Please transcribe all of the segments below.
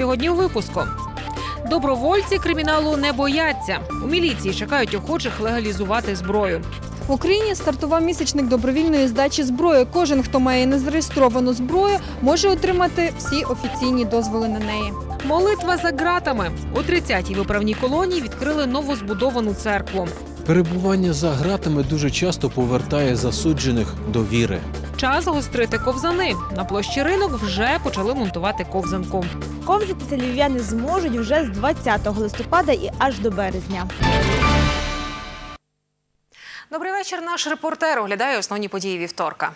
Сьогодні у випуску. Добровольці криміналу не бояться. У міліції чекають охочих легалізувати зброю. В Україні стартував місячник добровільної здачі зброї. Кожен, хто має незареєстровану зброю, може отримати всі офіційні дозволи на неї. Молитва за ґратами. У 30-й виправній колонії відкрили новозбудовану церкву. Перебування за ґратами дуже часто повертає засуджених до віри. Час гострити ковзани. На площі ринок вже почали монтувати ковзанку. Ковзатися львів'яни зможуть вже з 20 листопада і аж до березня. Добрий вечір. Наш репортер оглядає основні події вівторка.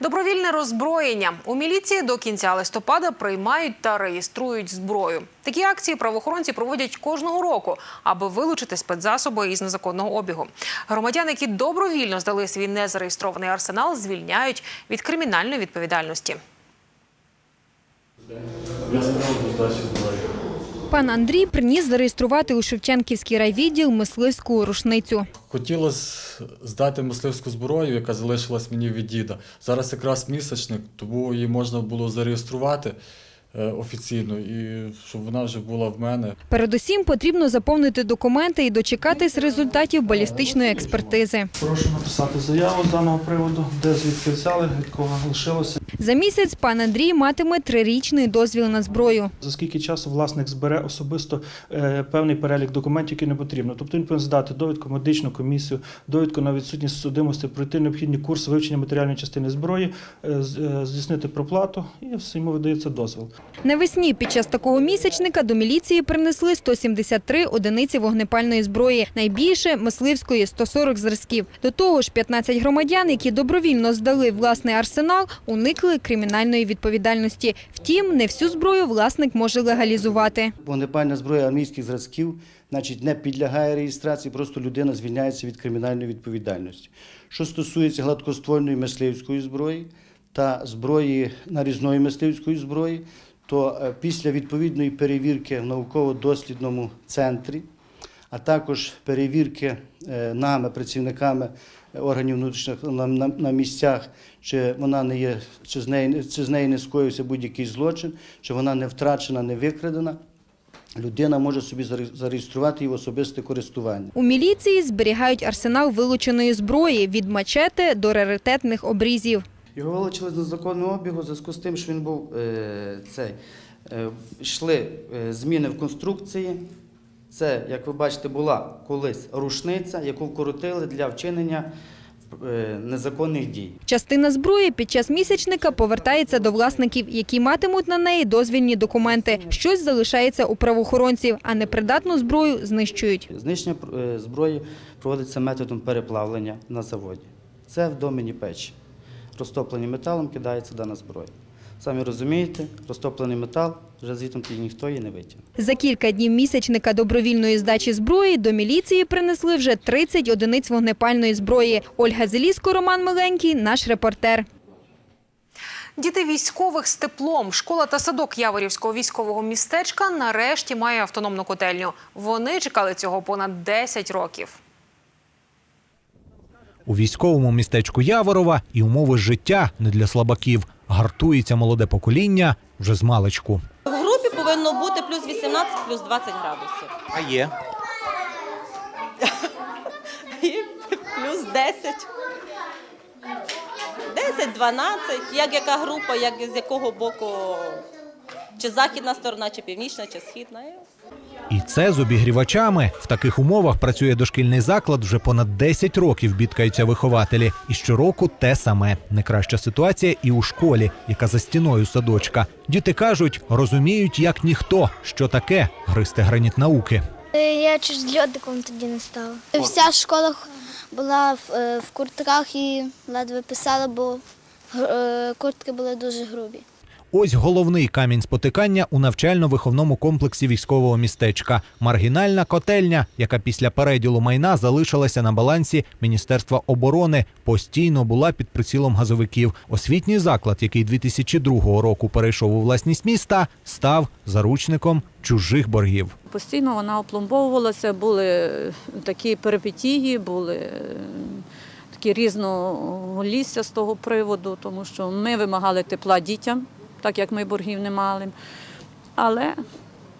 Добровільне роззброєння у міліції до кінця листопада приймають та реєструють зброю. Такі акції правоохоронці проводять кожного року, аби вилучити спецзасоби із незаконного обігу. Громадян, які добровільно здали свій незареєстрований арсенал, звільняють від кримінальної відповідальності. Пан Андрій приніс зареєструвати у Шевченківський райвідділ мисливську рушницю. Хотілося здати мисливську зброю, яка залишилась мені від діда. Зараз якраз місячник, тому її можна було зареєструвати офіційно і щоб вона вже була в мене. Передусім потрібно заповнити документи і дочекатись результатів балістичної експертизи. Прошу написати заяву з даного приводу, де звідки взяли, від кого лишилося. За місяць пан Андрій матиме трирічний дозвіл на зброю. За скільки часу власник збере особисто е, певний перелік документів, які не потрібно. Тобто він повинен здати довідку медичну комісію, довідку на відсутність судимості, пройти необхідні курси вивчення матеріальної частини зброї, е, е, здійснити проплату і все йому видається дозвіл. Навесні під час такого місячника до міліції принесли 173 одиниці вогнепальної зброї, найбільше мисливської 140 зразків. До того ж, 15 громадян, які добровільно здали власний арсенал, уникли кримінальної відповідальності. Втім, не всю зброю власник може легалізувати. Вогнепальна зброя армійських зразків значить, не підлягає реєстрації, просто людина звільняється від кримінальної відповідальності. Що стосується гладкоствольної мисливської зброї та зброї нарізної мисливської зброї, то е, після відповідної перевірки в науково-дослідному центрі, а також перевірки е, нами, працівниками органів внутрішніх на, на, місцях, чи вона не є, чи з неї, чи з неї не скоївся будь-який злочин, чи вона не втрачена, не викрадена. Людина може собі заре- зареєструвати її в особисте користування. У міліції зберігають арсенал вилученої зброї від мачете до раритетних обрізів. Його вилучили з незаконного обігу в зв'язку з тим, що він був е, цей. Е, йшли е, зміни в конструкції. Це, як ви бачите, була колись рушниця, яку вкоротили для вчинення незаконних дій. Частина зброї під час місячника повертається до власників, які матимуть на неї дозвільні документи. Щось залишається у правоохоронців, а непридатну зброю знищують. Знищення зброї проводиться методом переплавлення на заводі. Це в домені печі. Розтопленим металом кидається дана зброя. Самі розумієте, розтоплений метал вже звідти ніхто її не витягне. За кілька днів місячника добровільної здачі зброї до міліції принесли вже 30 одиниць вогнепальної зброї. Ольга Зеліско, Роман Миленький, наш репортер. Діти військових з теплом. Школа та садок Яворівського військового містечка нарешті має автономну котельню. Вони чекали цього понад 10 років. У військовому містечку Яворова і умови життя не для слабаків. Гартується молоде покоління вже з маличку. В групі повинно бути плюс 18, плюс 20 градусів. А є. І плюс 10. 10, 12. Як яка група, як з якого боку, чи західна сторона, чи північна, чи східна. І це з обігрівачами. В таких умовах працює дошкільний заклад вже понад 10 років. Бідкаються вихователі. І щороку те саме. Не краща ситуація і у школі, яка за стіною садочка. Діти кажуть, розуміють як ніхто, що таке гристи граніт науки. Е, Я чуть льодиком тоді не стала. Вся школа була в, е, в куртках і ледве писала, бо е, куртки були дуже грубі. Ось головний камінь спотикання у навчально-виховному комплексі військового містечка. Маргінальна котельня, яка після переділу майна залишилася на балансі Міністерства оборони, постійно була під прицілом газовиків. Освітній заклад, який 2002 року перейшов у власність міста, став заручником чужих боргів. Постійно вона опломбовувалася, були такі перипетії, були е, такі різноголісся з того приводу, тому що ми вимагали тепла дітям, так як ми боргів не мали. Але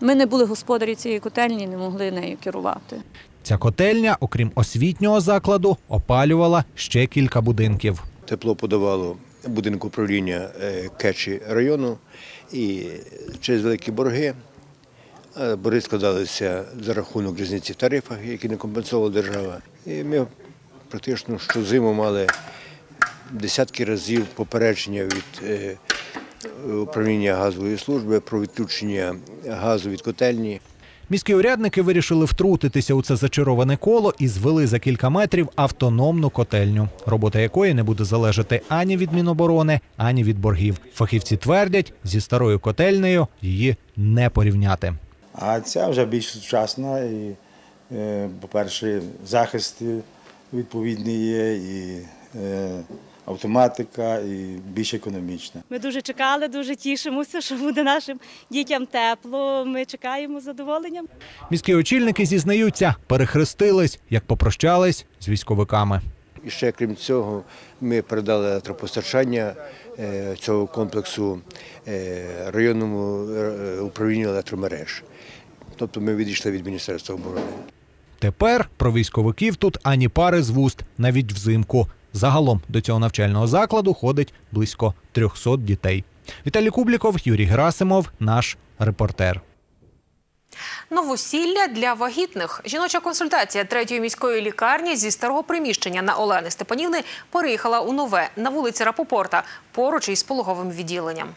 ми не були господарі цієї котельні, не могли нею керувати. Ця котельня, окрім освітнього закладу, опалювала ще кілька будинків. Тепло подавало будинок управління е, Кечі району і через великі борги. е, Борги складалися за рахунок різниці в тарифах, які не компенсувала держава. І ми практично щозиму мали десятки разів попередження від е, управління газової служби про відключення газу від котельні. Міські урядники вирішили втрутитися у це зачароване коло і звели за кілька метрів автономну котельню, робота якої не буде залежати ані від Міноборони, ані від боргів. Фахівці твердять, зі старою котельнею її не порівняти. А ця вже більш сучасна і, е, по-перше, захист відповідний є, і е, автоматика, і більш економічна. Ми дуже чекали, дуже тішимося, що буде нашим дітям тепло. Ми чекаємо з задоволенням. Міські очільники зізнаються, перехрестились, як попрощались з військовиками. І ще крім цього, ми передали електропостачання е, цього комплексу е, районному е, управлінню електромереж. Тобто ми відійшли від Міністерства оборони. Тепер про військовиків тут ані пари з вуст, навіть взимку. Загалом до цього навчального закладу ходить близько 300 дітей. Віталій Кубліков, Юрій Герасимов, наш репортер. Новосілля для вагітних. Жіноча консультація третьої міської лікарні зі старого приміщення на Олени Степанівни переїхала у нове на вулиці Рапопорта поруч із пологовим відділенням.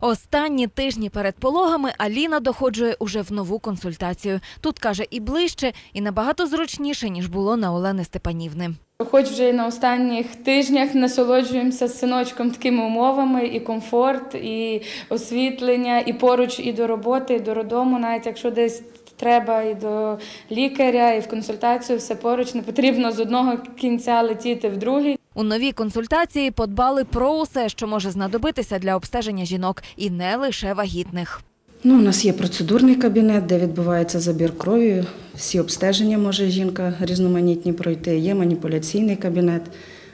Останні тижні перед пологами Аліна доходжує уже в нову консультацію. Тут каже і ближче, і набагато зручніше ніж було на Олени Степанівни. Хоч вже на останніх тижнях насолоджуємося з синочком такими умовами, і комфорт, і освітлення, і поруч і до роботи, і до роддому, навіть якщо десь треба і до лікаря, і в консультацію, все поруч не потрібно з одного кінця летіти в другий. У новій консультації подбали про усе, що може знадобитися для обстеження жінок, і не лише вагітних. Ну, у нас є процедурний кабінет, де відбувається забір крові. Всі обстеження може жінка різноманітні пройти. Є маніпуляційний кабінет,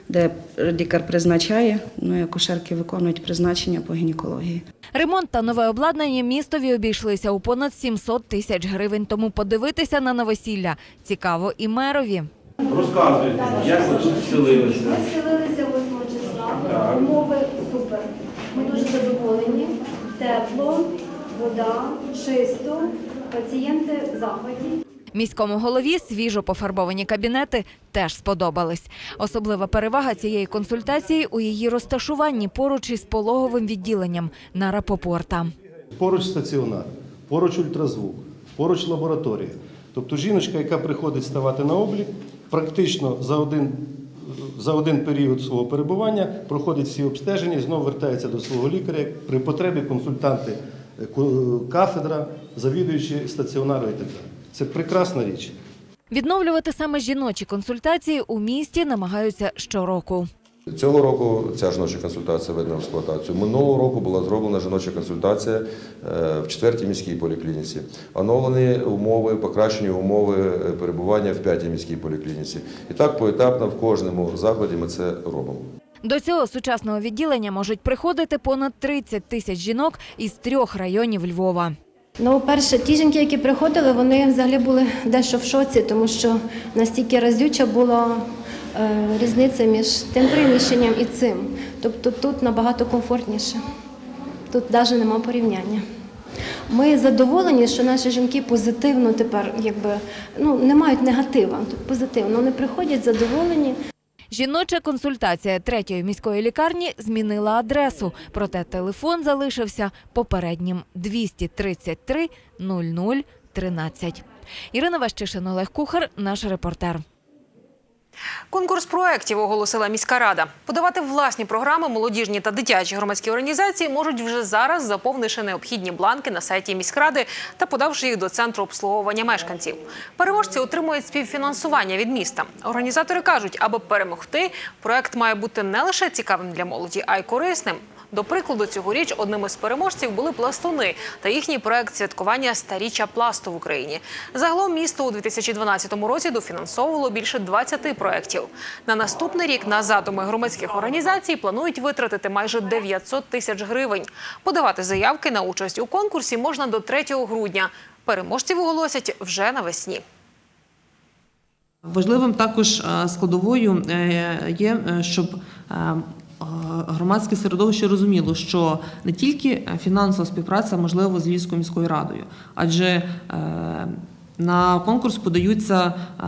де лікар призначає, ну і акушерки виконують призначення по гінекології. Ремонт та нове обладнання містові обійшлися у понад 700 тисяч гривень. Тому подивитися на новосілля цікаво і мерові. Розказуйте, як ви тут вселилися. Ми вселилися 8 числа. Умови супер. Ми дуже задоволені. Тепло, вода, чисто, пацієнти в захваті. Міському голові свіжо пофарбовані кабінети теж сподобались. Особлива перевага цієї консультації у її розташуванні поруч із пологовим відділенням на Рапопорта. Поруч стаціонар, поруч ультразвук, поруч лабораторія. Тобто жіночка, яка приходить ставати на облік, практично за один, за один період свого перебування проходить всі обстеження і знову вертається до свого лікаря. При потребі консультанти е, кафедра, завідуючі стаціонару і так далі. Це прекрасна річ. Відновлювати саме жіночі консультації у місті намагаються щороку. Цього року ця жіноча консультація введена в експлуатацію. Минулого року була зроблена жіноча консультація е, в четвертій міській поліклініці. Оновлені умови, покращені умови е, перебування в п'ятій міській поліклініці. І так поетапно в кожному закладі ми це робимо. До цього сучасного відділення можуть приходити понад 30 тисяч жінок із трьох районів Львова. Ну, перше, ті жінки, які приходили, вони взагалі були дещо в шоці, тому що настільки разюча була е, різниця між тим приміщенням і цим. Тобто тут набагато комфортніше. Тут навіть нема порівняння. Ми задоволені, що наші жінки позитивно тепер якби ну не мають негатива. Тут позитивно. Вони приходять задоволені. Жіноча консультація третьої міської лікарні змінила адресу, проте телефон залишився попереднім 233 00 13. Ірина Ващишин, Олег Кухар, наш репортер. Конкурс проєктів оголосила міська рада. Подавати власні програми молодіжні та дитячі громадські організації можуть вже зараз, заповнивши необхідні бланки на сайті міськради та подавши їх до центру обслуговування мешканців. Переможці отримують співфінансування від міста. Організатори кажуть, аби перемогти, проєкт має бути не лише цікавим для молоді, а й корисним. До прикладу, цьогоріч одним із переможців були пластуни та їхній проект святкування старіччя пласту в Україні. Загалом місто у 2012 році дофінансовувало більше 20 проєктів. На наступний рік на задуми громадських організацій планують витратити майже 900 тисяч гривень. Подавати заявки на участь у конкурсі можна до 3 грудня. Переможців оголосять вже навесні. Важливим також е, складовою е, є, е, щоб громадське середовище розуміло, що не тільки фінансова співпраця можлива з Львівською міською радою, адже е, на конкурс подаються е,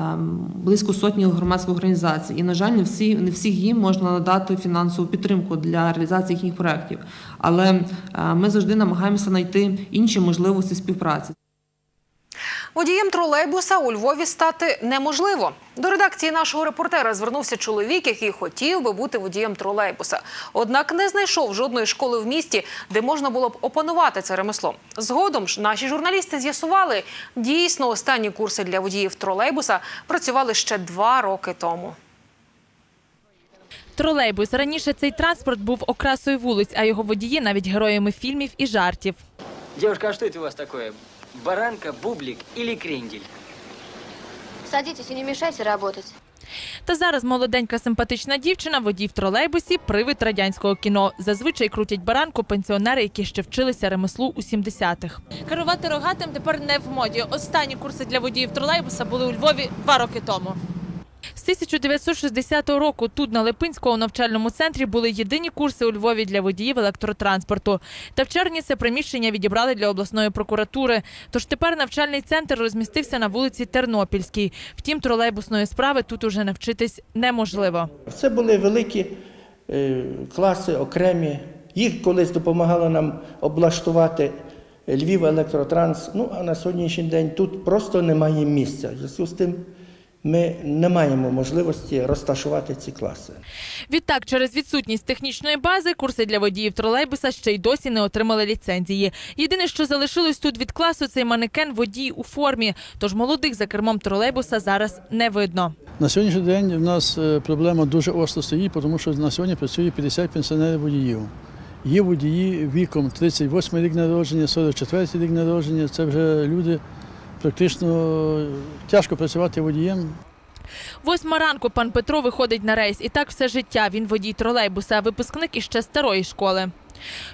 близько сотні громадських організацій, і, на жаль, не всі не всіх їм можна надати фінансову підтримку для реалізації їхніх проєктів. Але е, ми завжди намагаємося знайти інші можливості співпраці. Водієм тролейбуса у Львові стати неможливо. До редакції нашого репортера звернувся чоловік, який хотів би бути водієм тролейбуса. Однак не знайшов жодної школи в місті, де можна було б опанувати це ремесло. Згодом ж наші журналісти з'ясували, дійсно останні курси для водіїв тролейбуса працювали ще два роки тому. Тролейбус. Раніше цей транспорт був окрасою вулиць, а його водії навіть героями фільмів і жартів. Девушка, а что это у вас такое? Баранка, бублик или крендель? Садитесь и не мешайте работать. Та зараз молоденька симпатична дівчина, водій в тролейбусі, привид радянського кіно. Зазвичай крутять баранку пенсіонери, які ще вчилися ремеслу у 70-х. Керувати рогатим тепер не в моді. Останні курси для водіїв тролейбуса були у Львові два роки тому. З 1960 року тут, на Липинському навчальному центрі, були єдині курси у Львові для водіїв електротранспорту. Та в червні це приміщення відібрали для обласної прокуратури. Тож тепер навчальний центр розмістився на вулиці Тернопільській. Втім, тролейбусної справи тут уже навчитись неможливо. Це були великі е, класи, окремі. Їх колись допомагало нам облаштувати Львів електротранс. Ну а на сьогоднішній день тут просто немає місця. Зв'язку з тим ми не маємо можливості розташувати ці класи. Відтак, через відсутність технічної бази, курси для водіїв тролейбуса ще й досі не отримали ліцензії. Єдине, що залишилось тут від класу, цей манекен водій у формі. Тож молодих за кермом тролейбуса зараз не видно. На сьогоднішній день в нас е, проблема дуже остро стоїть, тому що на сьогодні працює 50 пенсіонерів водіїв. Є водії віком 38 рік народження, 44 рік народження. Це вже люди практично тяжко працювати водієм. Восьма ранку пан Петро виходить на рейс. І так все життя. Він водій тролейбуса, випускник іще старої школи.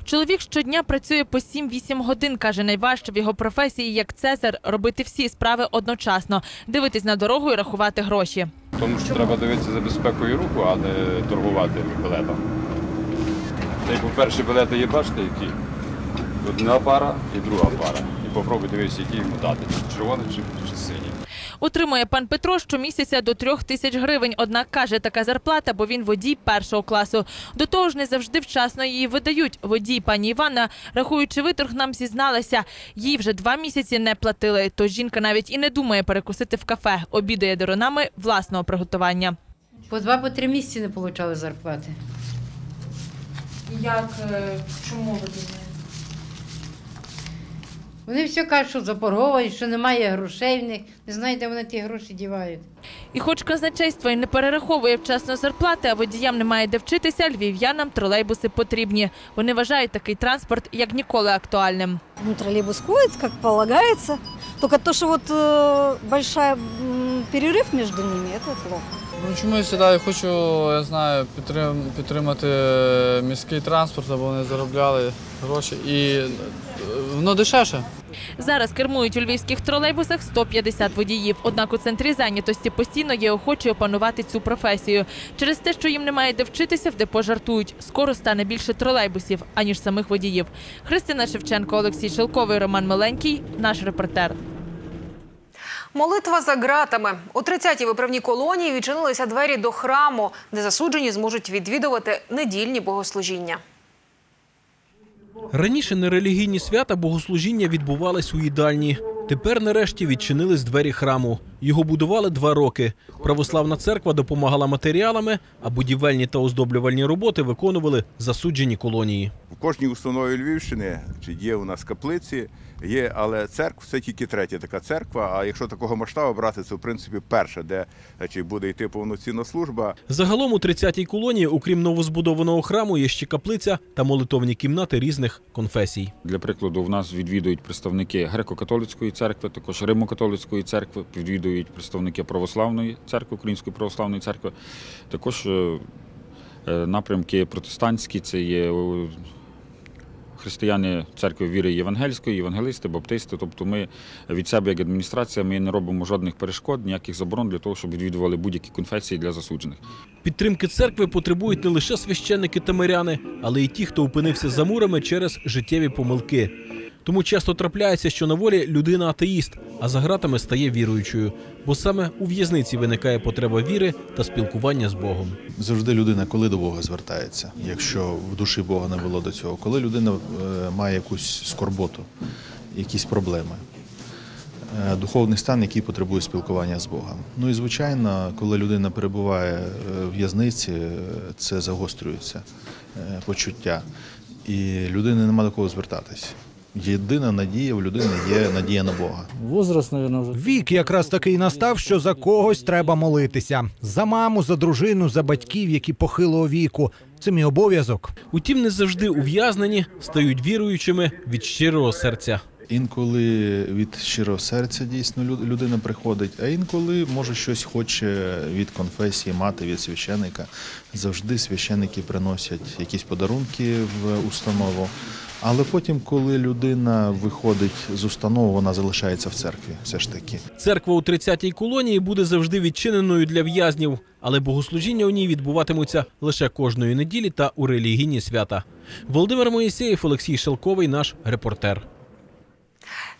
Чоловік щодня працює по 7-8 годин. Каже, найважче в його професії, як Цезар, робити всі справи одночасно, дивитись на дорогу і рахувати гроші. Тому що треба дивитися за безпекою руху, а не торгувати білетом. Та й, по-перше, білети є, бачите, які? Одна пара і друга пара. І попробуй дивитися, які йому дати, чи червоний чи, чи синій. Отримує пан Петро щомісяця до трьох тисяч гривень. Однак каже, така зарплата, бо він водій першого класу. До того ж, не завжди вчасно її видають. Водій пані Івана, рахуючи виторг, нам зізналася. Їй вже два місяці не платили. Тож жінка навіть і не думає перекусити в кафе. Обідає доронами власного приготування. По два по три місяці не отримали зарплати. Як чому ви думаєте? Вони все кажуть, що заборговані, що немає грошей в них. Не знаю, де вони ті гроші дівають. І хоч казначейство і не перераховує вчасно зарплати, а водіям немає де вчитися, львів'янам тролейбуси потрібні. Вони вважають такий транспорт як ніколи актуальним. Ну, троллейбус ходит, как полагается. Только то, что вот э, большой м, перерыв между ними, это плохо. Ну, чому я сідаю, хочу, я знаю, підтрим, підтримати міський транспорт, аби вони заробляли гроші. І е, воно дешевше. Зараз кермують у львівських тролейбусах 150 водіїв. Однак у центрі зайнятості постійно є охочі опанувати цю професію. Через те, що їм немає де вчитися, в депо жартують. Скоро стане більше тролейбусів, аніж самих водіїв. Христина Шевченко, Олексій Шелковий, Роман Миленький. Наш репортер. Молитва за ґратами. У 30-й виправній колонії відчинилися двері до храму, де засуджені зможуть відвідувати недільні богослужіння. Раніше нерелігійні свята богослужіння відбувались у їдальні. Тепер, нарешті, відчинились двері храму. Його будували два роки. Православна церква допомагала матеріалами, а будівельні та оздоблювальні роботи виконували засуджені колонії. У кожній установі Львівщини чи є у нас каплиці, є, але церква це тільки третя така церква. А якщо такого масштабу брати, це в принципі перша, де чи буде йти повноцінна служба. Загалом у 30-й колонії, окрім новозбудованого храму, є ще каплиця та молитовні кімнати різних конфесій. Для прикладу, в нас відвідують представники греко-католицької церкви, також Римо-католицької церкви, відвідують представники православної церкви, Української православної церкви. Також е, е, напрямки протестантські, це є е, християни церкви віри євангельської, євангелисти, баптисти. Тобто ми від себе, як адміністрація, ми не робимо жодних перешкод, ніяких заборон для того, щоб відвідували будь-які конфесії для засуджених. Підтримки церкви потребують не лише священники та миряни, але й ті, хто опинився за мурами через життєві помилки. Тому часто трапляється, що на волі людина атеїст, а за ґратами стає віруючою, бо саме у в'язниці виникає потреба віри та спілкування з Богом. Завжди людина, коли до Бога звертається, якщо в душі Бога не було до цього, коли людина е, має якусь скорботу, якісь проблеми, е, духовний стан, який потребує спілкування з Богом. Ну і звичайно, коли людина перебуває е, в в'язниці, це загострюється почуття, і людини нема до кого звертатись. Єдина надія в людини є надія на Бога. Возраст, мабуть, вже. Вік якраз такий настав, що за когось треба молитися. За маму, за дружину, за батьків, які похилого віку. Це мій обов'язок. Утім, не завжди ув'язнені стають віруючими від щирого серця. Інколи від щирого серця дійсно лю- людина приходить, а інколи може щось хоче від конфесії мати, від священика. Завжди священики приносять якісь подарунки в установу. Але потім, коли людина виходить з установи, вона залишається в церкві. Все ж таки. Церква у 30-й колонії буде завжди відчиненою для в'язнів, але богослужіння у ній відбуватимуться лише кожної неділі та у релігійні свята. Володимир Моїсеєв, Олексій Шелковий, наш репортер.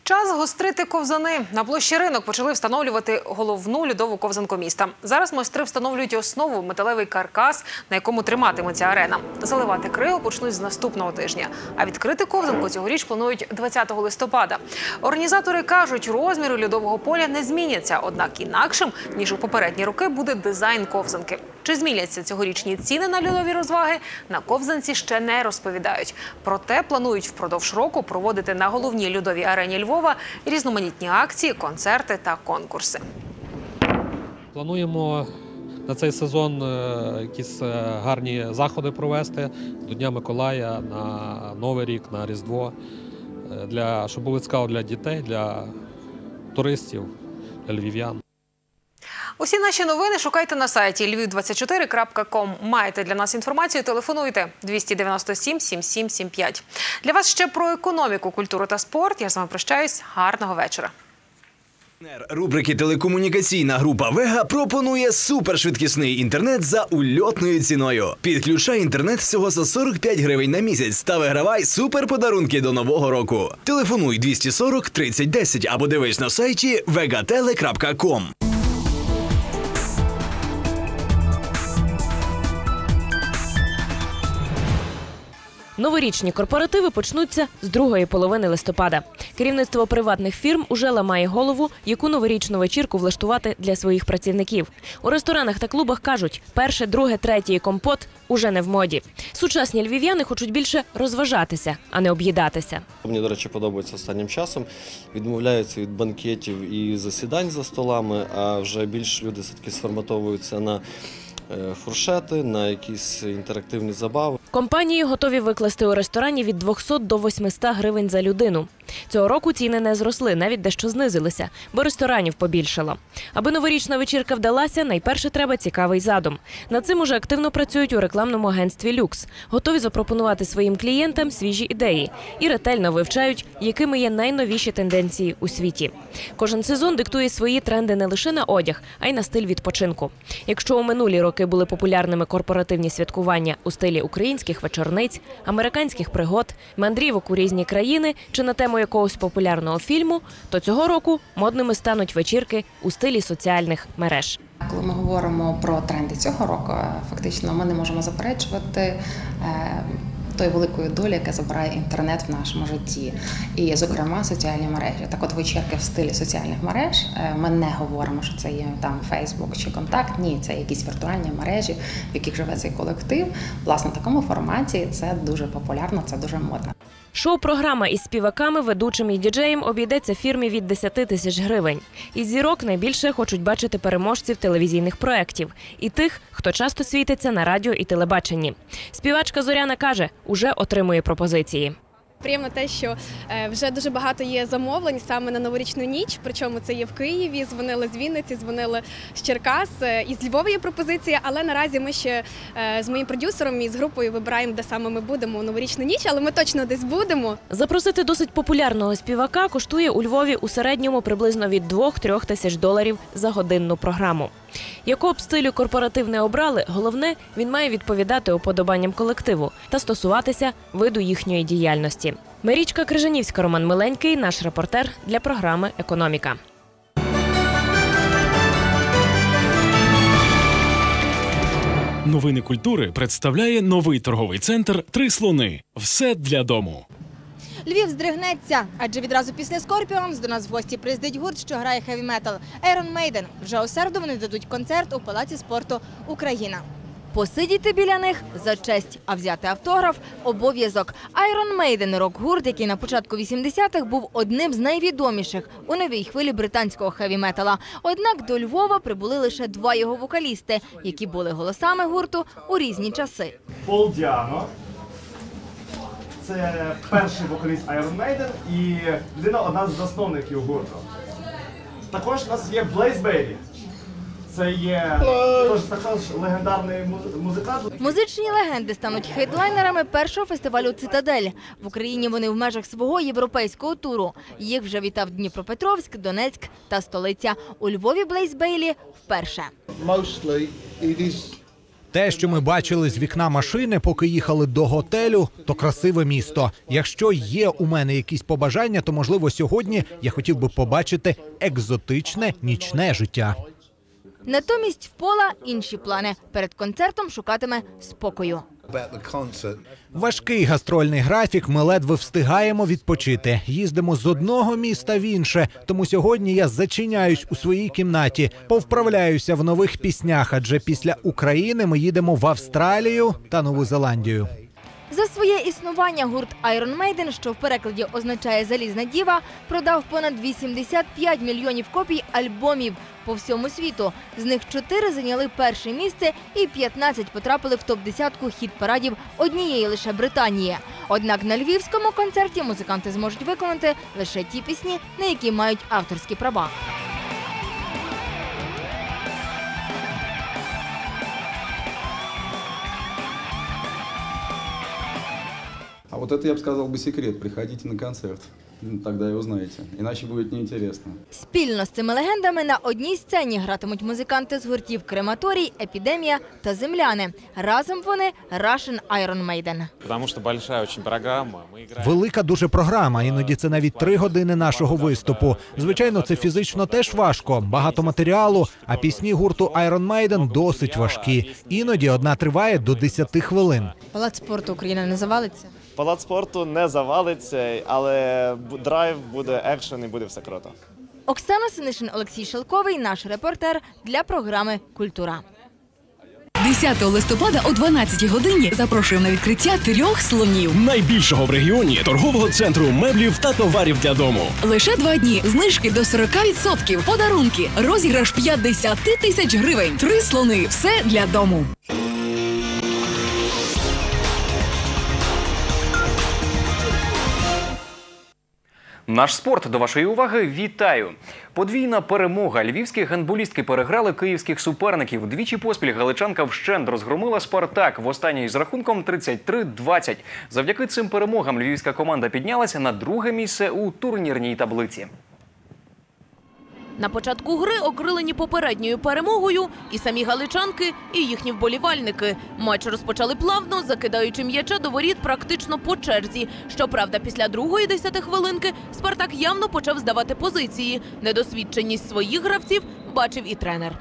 Час гострити ковзани. На площі ринок почали встановлювати головну льодову ковзанку міста. Зараз майстри встановлюють основу металевий каркас, на якому триматиметься арена. Заливати крил почнуть з наступного тижня. А відкрити ковзанку цьогоріч планують 20 листопада. Організатори кажуть, розміри льодового поля не зміняться, однак інакшим ніж у попередні роки буде дизайн ковзанки. Чи зміняться цьогорічні ціни на льодові розваги? На ковзанці ще не розповідають. Проте планують впродовж року проводити на головній льодовій арені Львова різноманітні акції, концерти та конкурси. Плануємо на цей сезон е, якісь е, гарні заходи провести до Дня Миколая на Новий рік, на Різдво, е, для, щоб було цікаво для дітей, для туристів, для львів'ян. Усі наші новини шукайте на сайті lviv24.com. Маєте для нас інформацію, телефонуйте 297 7775. Для вас ще про економіку, культуру та спорт. Я з вами прощаюсь. Гарного вечора. Рубрики Телекомунікаційна група Вега пропонує супершвидкісний інтернет за ульотною ціною. Підключай інтернет всього за 45 гривень на місяць та вигравай суперподарунки до нового року. Телефонуй 240 30 10 або дивись на сайті vegatele.com. Новорічні корпоративи почнуться з другої половини листопада. Керівництво приватних фірм уже ламає голову, яку новорічну вечірку влаштувати для своїх працівників. У ресторанах та клубах кажуть, перше, друге, третє компот уже не в моді. Сучасні львів'яни хочуть більше розважатися, а не об'їдатися. Мені, до речі, подобається останнім часом. Відмовляються від банкетів і засідань за столами, а вже більш люди все-таки сформатовуються на фуршети, на якісь інтерактивні забави. Компанії готові викласти у ресторані від 200 до 800 гривень за людину. Цього року ціни не зросли, навіть дещо знизилися, бо ресторанів побільшало. Аби новорічна вечірка вдалася, найперше треба цікавий задум. Над цим уже активно працюють у рекламному агентстві Люкс, готові запропонувати своїм клієнтам свіжі ідеї і ретельно вивчають, якими є найновіші тенденції у світі. Кожен сезон диктує свої тренди не лише на одяг, а й на стиль відпочинку. Якщо у минулі роки були популярними корпоративні святкування у стилі українських вечорниць, американських пригод, мандрівок у різні країни чи на тему якогось популярного фільму, то цього року модними стануть вечірки у стилі соціальних мереж. Коли ми говоримо про тренди цього року, фактично ми не можемо заперечувати е, тої великої долі, яка забирає інтернет в нашому житті, і, зокрема, соціальні мережі. Так, от вечірки в стилі соціальних мереж. е, Ми не говоримо, що це є там Фейсбук чи контакт. Ні, це якісь віртуальні мережі, в яких живе цей колектив. Власне, в такому форматі це дуже популярно, це дуже модно. Шоу-програма із співаками, ведучим і діджеєм обійдеться фірмі від 10 тисяч гривень. Із зірок найбільше хочуть бачити переможців телевізійних проєктів і тих, хто часто світиться на радіо і телебаченні. Співачка Зоряна каже, уже отримує пропозиції. Приємно те, що е, вже дуже багато є замовлень саме на новорічну ніч. Причому це є в Києві. Дзвонили з Вінниці, дзвонили з Черкас. е, І з Львова є пропозиція. Але наразі ми ще е, з моїм продюсером і з групою вибираємо, де саме ми будемо у новорічну ніч, але ми точно десь будемо. Запросити досить популярного співака коштує у Львові у середньому приблизно від 2-3 тисяч доларів за годинну програму. Якого б стилю корпоратив не обрали, головне він має відповідати уподобанням колективу та стосуватися виду їхньої діяльності. Марічка Крижанівська, Роман Миленький, наш репортер для програми Економіка. Новини культури представляє новий торговий центр Три слони. Все для дому. Львів здригнеться, адже відразу після Scorpions до нас в гості приїздить гурт, що грає хеві метал Iron Maiden. Вже у середу вони дадуть концерт у палаці спорту Україна. Посидіти біля них за честь, а взяти автограф обов'язок. Iron Maiden – рок-гурт, який на початку 80-х був одним з найвідоміших у новій хвилі британського хеві-метала. Однак до Львова прибули лише два його вокалісти, які були голосами гурту у різні часи. Пол Діано. Це перший вокаліст Iron Maiden і людина одна з засновників гурту. Також у нас є Блейз Бейлі. Це є теж також легендарний муз- музикант. Музичні легенди стануть хедлайнерами першого фестивалю Цитадель. В Україні вони в межах свого європейського туру. Їх вже вітав Дніпропетровськ, Донецьк та столиця. У Львові Блейз Бейлі вперше. Те, що ми бачили з вікна машини, поки їхали до готелю, то красиве місто. Якщо є у мене якісь побажання, то можливо сьогодні я хотів би побачити екзотичне нічне життя. Натомість в пола інші плани. Перед концертом шукатиме спокою. Важкий гастрольний графік. Ми ледве встигаємо відпочити. Їздимо з одного міста в інше. Тому сьогодні я зачиняюсь у своїй кімнаті, повправляюся в нових піснях. Адже після України ми їдемо в Австралію та Нову Зеландію. За своє існування гурт Iron Maiden, що в перекладі означає залізна діва, продав понад 85 мільйонів копій альбомів по всьому світу. З них 4 зайняли перше місце і 15 потрапили в топ-десятку хіт-парадів однієї лише Британії. Однак на львівському концерті музиканти зможуть виконати лише ті пісні, на які мають авторські права. вот это я бы сказал бы секрет. Приходите на концерт. Ну, Тогда и узнаете. Иначе будет неинтересно. Спільно з цими легендами на одній сцені гратимуть музиканти з гуртів Крематорій, Епідемія та Земляни. Разом вони Russian Iron Maiden. Потому что большая очень программа. Мы играем... Велика дуже програма. Іноді це навіть три години нашого виступу. Звичайно, це фізично теж важко. Багато матеріалу. А пісні гурту Iron Maiden досить важкі. Іноді одна триває до 10 хвилин. Палац спорту Україна не завалиться. Палац спорту не завалиться, але драйв буде екшен і буде все круто. Оксана Синишин, Олексій Шелковий, наш репортер для програми Культура. 10 листопада о 12 годині запрошуємо на відкриття трьох слонів. Найбільшого в регіоні торгового центру меблів та товарів для дому. Лише два дні. Знижки до 40%. Подарунки. Розіграш 50 тисяч гривень. Три слони. Все для дому. Наш спорт до вашої уваги. Вітаю! Подвійна перемога. Львівські гандболістки переграли київських суперників. Двічі поспіль галичанка вщент розгромила Спартак в останній з рахунком 33-20. Завдяки цим перемогам львівська команда піднялася на друге місце у турнірній таблиці. На початку гри окрилені попередньою перемогою і самі галичанки, і їхні вболівальники. Матч розпочали плавно, закидаючи м'яча до воріт практично по черзі. Щоправда, після другої десятихвилинки Спартак явно почав здавати позиції. Недосвідченість своїх гравців бачив і тренер.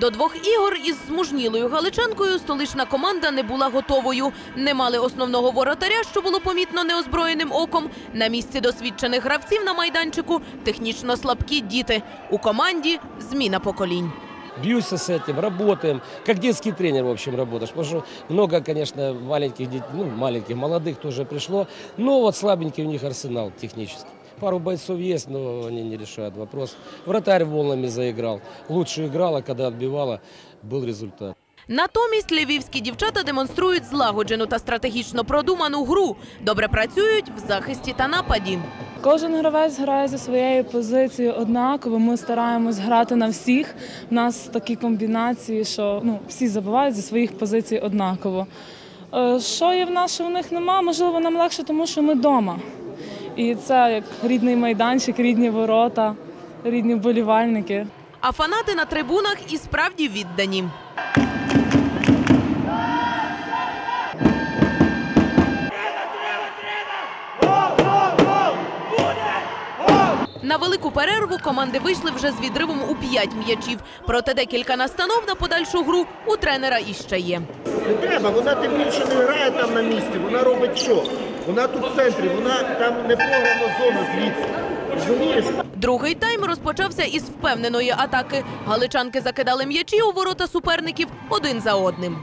До двох ігор із змужнілою галичанкою столична команда не була готовою. Не мали основного воротаря, що було помітно неозброєним оком. На місці досвідчених гравців на майданчику технічно слабкі діти. У команді зміна поколінь. Бьюсь с этим, работаем. Как детский тренер, в общем, работаешь. Потому что много, конечно, маленьких ну, маленьких, молодых тоже пришло. Но вот слабенький у них арсенал технический. Пару бойцов есть, но они не решают вопрос. Вратарь волнами заиграл. Лучше играла, когда отбивала, был результат. Натомість львівські дівчата демонструють злагоджену та стратегічно продуману гру. Добре працюють в захисті та нападі. Кожен гравець грає за своєю позицією однаково. Ми стараємось грати на всіх. У нас такі комбінації, що ну, всі забувають за своїх позицій однаково. Е, Що є в нас, що в них нема, можливо, нам легше, тому що ми вдома. І це як рідний майданчик, рідні ворота, рідні вболівальники. А фанати на трибунах і справді віддані. На велику перерву команди вийшли вже з відривом у п'ять м'ячів. Проте декілька настанов на подальшу гру у тренера іще є. Не треба, вона тим більше не грає там на місці. Вона робить що? Вона тут в центрі, вона там не програна зона звідси. Розумієш? Другий тайм розпочався із впевненої атаки. Галичанки закидали м'ячі у ворота суперників один за одним.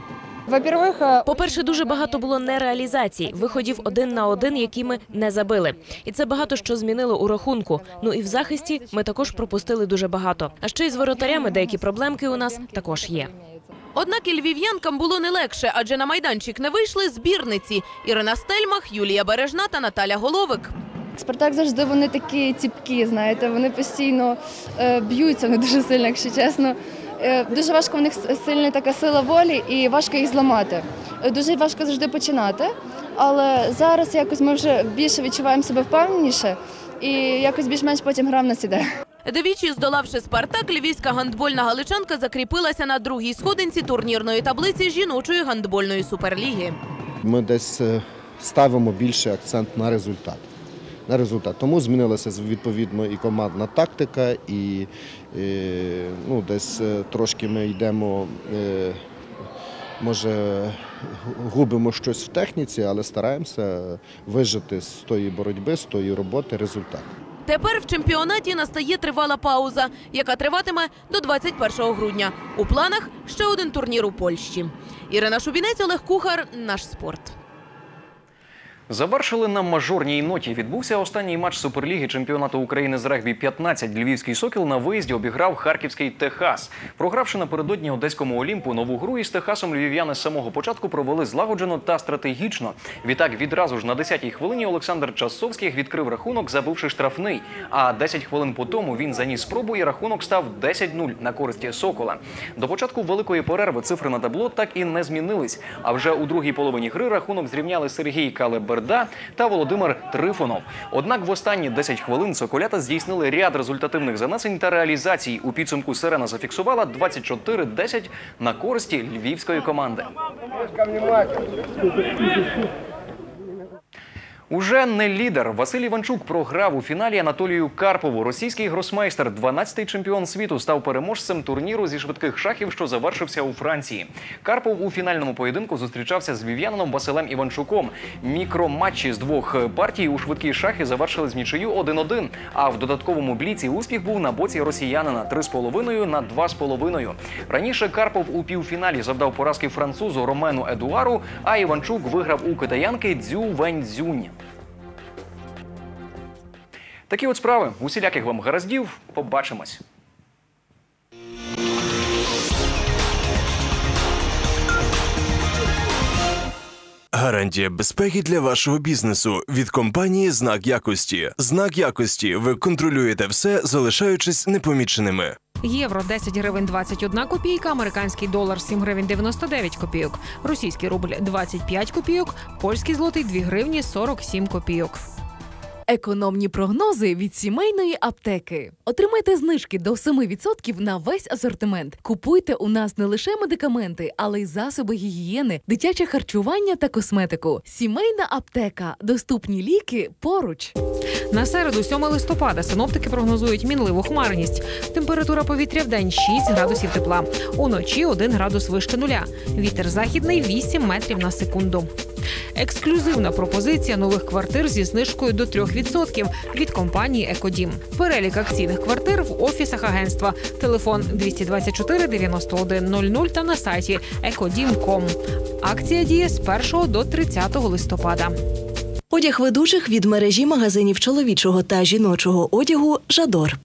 По-перше, дуже багато було нереалізацій, виходів один на один, які ми не забили. І це багато що змінило у рахунку. Ну і в захисті ми також пропустили дуже багато. А ще й з воротарями деякі проблемки у нас також є. Однак і львів'янкам було не легше, адже на майданчик не вийшли збірниці Ірина Стельмах, Юлія Бережна та Наталя Головик. Спартак завжди вони такі ціпкі, знаєте, вони постійно е, б'ються, вони дуже сильно, якщо чесно. Е, дуже важко в них сильна така сила волі і важко їх зламати. Е, дуже важко завжди починати, але зараз якось ми вже більше відчуваємо себе впевненіше і якось більш-менш потім гра в нас іде. Двічі здолавши Спартак, львівська гандбольна галичанка закріпилася на другій сходинці турнірної таблиці жіночої гандбольної суперліги. Ми десь е, ставимо більший акцент на результат. На результат. Тому змінилася відповідно і командна тактика, і е, ну, десь е, трошки ми йдемо, е, може, губимо щось в техніці, але стараємося вижити з тої боротьби, з тої роботи результат. Тепер в чемпіонаті настає тривала пауза, яка триватиме до 21 грудня. У планах ще один турнір у Польщі. Ірина Шубінець, Олег Кухар, наш спорт. Завершили на мажорній ноті. Відбувся останній матч Суперліги чемпіонату України з регбі 15. Львівський сокіл на виїзді обіграв харківський Техас. Програвши напередодні одеському Олімпу нову гру із Техасом, львів'яни з самого початку провели злагоджено та стратегічно. Відтак відразу ж на 10-й хвилині Олександр Часовський відкрив рахунок, забивши штрафний. А 10 хвилин по тому він заніс спробу і рахунок став 10-0 на користь Сокола. До початку великої перерви цифри на табло так і не змінились. А вже у другій половині гри рахунок зрівняли Сергій Калеберда та Володимир Трифонов. Однак в останні 10 хвилин соколята здійснили ряд результативних занесень та реалізацій. У підсумку Сирена зафіксувала 24-10 на користі львівської команди. Уже не лідер. Василь Іванчук програв у фіналі Анатолію Карпову. Російський гросмейстер, 12-й чемпіон світу, став переможцем турніру зі швидких шахів, що завершився у Франції. Карпов у фінальному поєдинку зустрічався з львів'янином Василем Іванчуком. Мікроматчі з двох партій у швидкі шахи завершили з нічию 1-1. А в додатковому бліці успіх був на боці росіянина 3,5 на 2,5. Раніше Карпов у півфіналі завдав поразки французу Ромену Едуару, а Іванчук виграв у китаянки Дзю Веньцзюнь. Такі от справи. Усіляких вам гараздів. Побачимось. Гарантія безпеки для вашого бізнесу від компанії Знак якості. Знак якості. Ви контролюєте все, залишаючись непоміченими. Євро 10 гривень 21 копійка, американський долар 7 гривень 99 копійок, російський рубль 25 копійок, польський злотий 2 гривні 47 копійок. Економні прогнози від сімейної аптеки. Отримайте знижки до 7% на весь асортимент. Купуйте у нас не лише медикаменти, але й засоби гігієни, дитяче харчування та косметику. Сімейна аптека. Доступні ліки поруч. На середу, 7 листопада, синоптики прогнозують мінливу хмарність. Температура повітря в день 6 градусів тепла. Уночі 1 градус вище нуля. Вітер західний 8 метрів на секунду. Ексклюзивна пропозиція нових квартир зі знижкою до 3% від компанії Екодім. Перелік акційних квартир в офісах агентства. Телефон 224 91 00 та на сайті ecodim.com. Акція діє з 1 до 30 листопада. Одяг ведучих від мережі магазинів чоловічого та жіночого одягу Жадор.